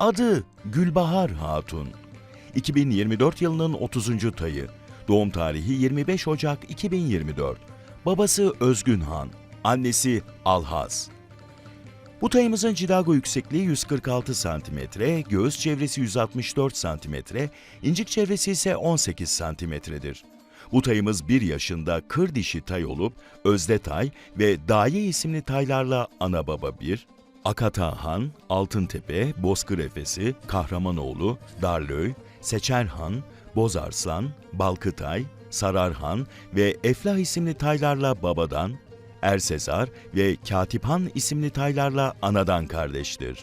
Adı Gülbahar Hatun. 2024 yılının 30. tayı. Doğum tarihi 25 Ocak 2024. Babası Özgün Han, annesi Alhaz. Bu tayımızın cidago yüksekliği 146 cm, göğüs çevresi 164 cm, incik çevresi ise 18 cm'dir. Bu tayımız 1 yaşında kır dişi tay olup Özde Tay ve Daye isimli taylarla ana baba 1, Akatahan, Altıntepe, Bozkır Efesi, Kahramanoğlu, Darlöy, Seçerhan, Bozarslan, Balkıtay, Sararhan ve Eflah isimli taylarla babadan, Ersezar ve Katiphan isimli taylarla anadan kardeştir.